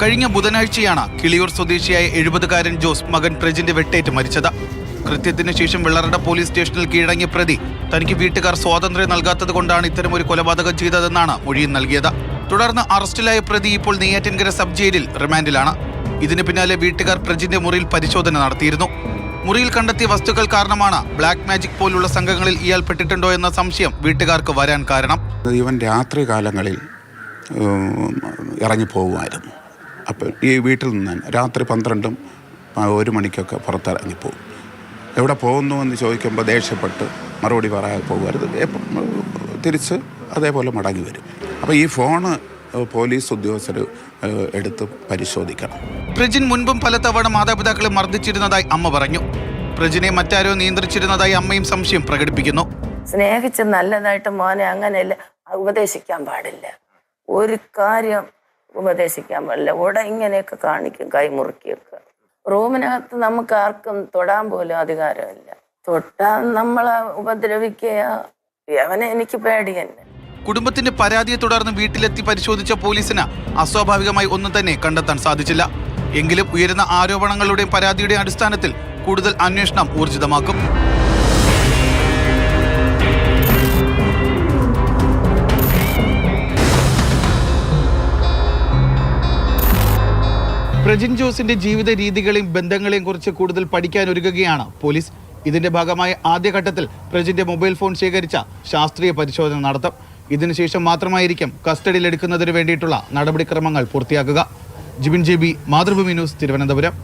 കഴിഞ്ഞ ബുധനാഴ്ചയാണ് കിളിയൂർ സ്വദേശിയായ എഴുപതുകാരൻ ജോസ് മകൻ പ്രജിന്റെ വെട്ടേറ്റ് മരിച്ചത്. കൃത്യത്തിന് ശേഷം വെള്ളറട പോലീസ് സ്റ്റേഷനിൽ കീഴടങ്ങിയ പ്രതി തനിക്ക് വീട്ടുകാർ സ്വാതന്ത്ര്യം നൽകാത്തത് കൊണ്ടാണ് ഇത്തരമൊരു കൊലപാതകം ചെയ്തതെന്നാണ് മൊഴിയും നൽകിയത്. തുടർന്ന് അറസ്റ്റിലായ പ്രതി ഇപ്പോൾ നെയ്യാറ്റിൻകര സബ് ജയിലിൽ റിമാൻഡിലാണ്. ഇതിന് പിന്നാലെ വീട്ടുകാർ പ്രജിന്റെ മുറിയിൽ പരിശോധന നടത്തിയിരുന്നു. മുറിയിൽ കണ്ടെത്തിയ വസ്തുക്കൾ കാരണമാണ് ബ്ലാക്ക് മാജിക് പോലുള്ള സംഘങ്ങളിൽ ഇയാൾ പെട്ടിട്ടുണ്ടോ എന്ന സംശയം വീട്ടുകാർക്ക് വരാൻ കാരണം. ഇവൻ രാത്രി കാലങ്ങളിൽ ഇറങ്ങിപ്പോകുമായിരുന്നു അപ്പോൾ ഈ വീട്ടിൽ നിന്ന് തന്നെ രാത്രി പന്ത്രണ്ടും ഒരു മണിക്കൊക്കെ പുറത്തിറങ്ങിപ്പോകും എവിടെ പോകുന്നു എന്ന് ചോദിക്കുമ്പോൾ ദേഷ്യപ്പെട്ട് മറുപടി പറയാതെ പോകരുത്. തിരിച്ച് അതേപോലെ മടങ്ങി വരും. അപ്പോൾ ഈ ഫോണ് പോലീസ് ഉദ്യോഗസ്ഥർ എടുത്ത് പരിശോധിക്കണം. പ്രജിൻ മുൻപും പലതവണ മാതാപിതാക്കളെ മർദ്ദിച്ചിരുന്നതായി അമ്മ പറഞ്ഞു. പ്രജിനെ മറ്റാരോ നിയന്ത്രിച്ചിരുന്നതായി അമ്മയും സംശയം പ്രകടിപ്പിക്കുന്നു. സ്നേഹിച്ച് നല്ലതായിട്ട് മോനെ അങ്ങനെയല്ല ഉപദേശിക്കാൻ പാടില്ല. ഒരു കാര്യം ഉപദേശിക്കാൻ പാടില്ല ഉട ഇങ്ങനെയൊക്കെ കാണിക്കും കൈമുറുക്കിയൊക്കെ റൂമിനകത്ത് നമുക്ക് ആർക്കും തൊടാൻ പോലും അധികാരമില്ല. തൊട്ടാൽ നമ്മളെ ഉപദ്രവിക്കുക അവനെ എനിക്ക് പേടി തന്നെ. കുടുംബത്തിന്റെ പരാതിയെ തുടർന്ന് വീട്ടിലെത്തി പരിശോധിച്ച പോലീസിന് അസ്വാഭാവികമായി ഒന്നും തന്നെ കണ്ടെത്താൻ സാധിച്ചില്ല. എങ്കിലും ഉയരുന്ന ആരോപണങ്ങളുടെയും പരാതിയുടെയും അടിസ്ഥാനത്തിൽ കൂടുതൽ അന്വേഷണം ഊർജിതമാക്കും. പ്രജിൻ ജോസിന്റെ ജീവിത രീതികളെയും ബന്ധങ്ങളെയും കുറിച്ച് കൂടുതൽ പഠിക്കാൻ ഒരുങ്ങുകയാണ് പോലീസ്. ഇതിന്റെ ഭാഗമായി ആദ്യഘട്ടത്തിൽ പ്രജിന്റെ മൊബൈൽ ഫോൺ ശേഖരിച്ച ശാസ്ത്രീയ പരിശോധന നടത്തും. ഇതിനുശേഷം മാത്രമായിരിക്കും കസ്റ്റഡിയിലെടുക്കുന്നതിന് വേണ്ടിയിട്ടുള്ള നടപടിക്രമങ്ങൾ പൂർത്തിയാക്കുക. Jibin J B Mathrubhumi news Thiruvananthapuram.